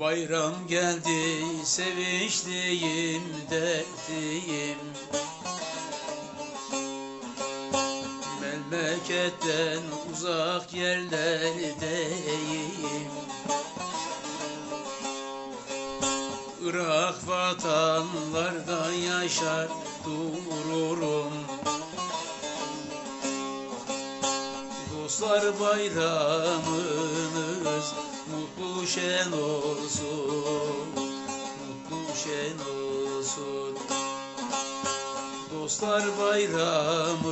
Bayram geldi sevinçliyim dertliyim. Memleketten uzak yerlerdeyim. Irak vatanlarda yaşar dururum Dostlar bayramınız mutlu şen olsun Mutlu şen olsun. Dostlar bayramınız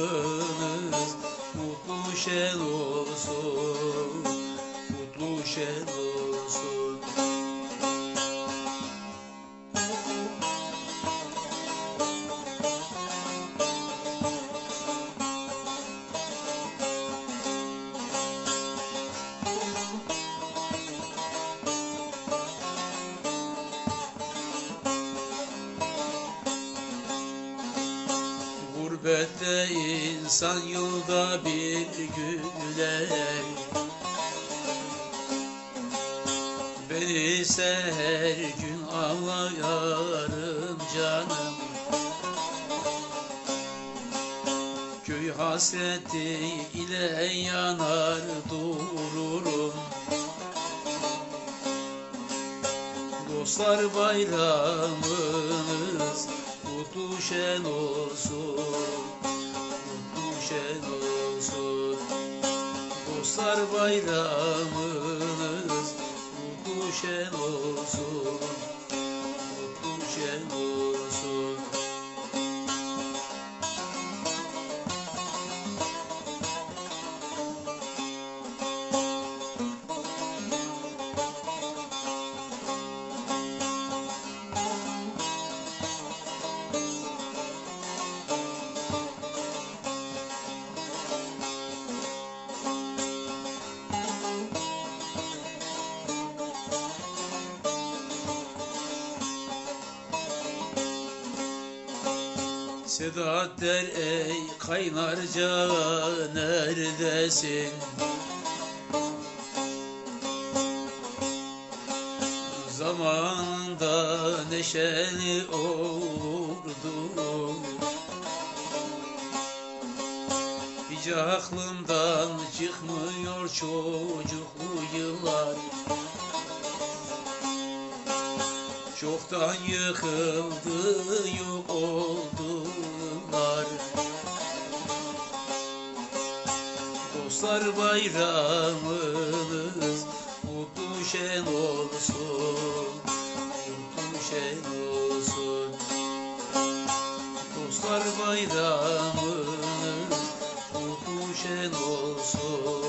mutlu şen olsun Mutlu şen olsun Gurbette insan yılda bir güler Beni ise her gün ağlayarım canım. Köy hasreti ile yanar dururum. Dostlar bayramınız mutlu şen olsun Dostlar bayramınız mutlu şen olsun Mutlu şen olsun Sedat der ey kaynarca neredesin? Zamanında neşeli olurdu Hiç aklımdan çıkmıyor çocuklu yıllar Çoktan yıkıldı bayramınız mutlu şen olsun. Mutlu şen olsun. Dostlar bayramınız mutlu şen olsun